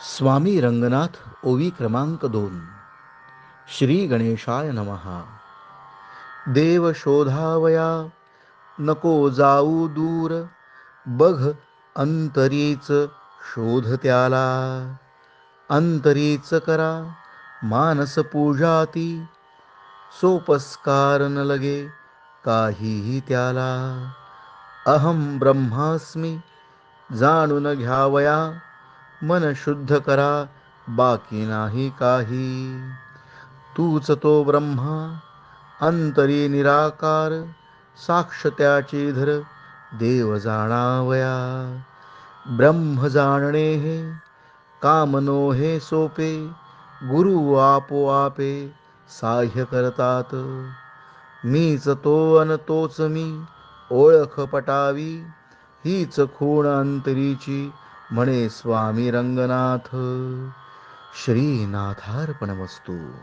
स्वामी रंगनाथ ओवी क्रमांक दोन. श्री गणेशाय नमहा देव शोधावया नको जाऊ दूर बघ अंतरीच शोध त्याला. अंतरीच करा मानस पूजाती सोपस्कार न लगे काहीही त्याला. अहम ब्रह्मास्मी जाणून घ्यावया मन शुद्ध करा बाकी नाही काही. तूच तो ब्रह्मा अंतरी निराकार साक्ष त्याची धर देव जाणावया. ब्रह्म जाणणे हे कामनो हे सोपे गुरु आपोआपे साह्य करतात. मीच तो अन तोच मी ओळख पटावी हीच खूण अंतरीची म्हणे स्वामी रंगनाथ श्रीनाथार्पण वस्तू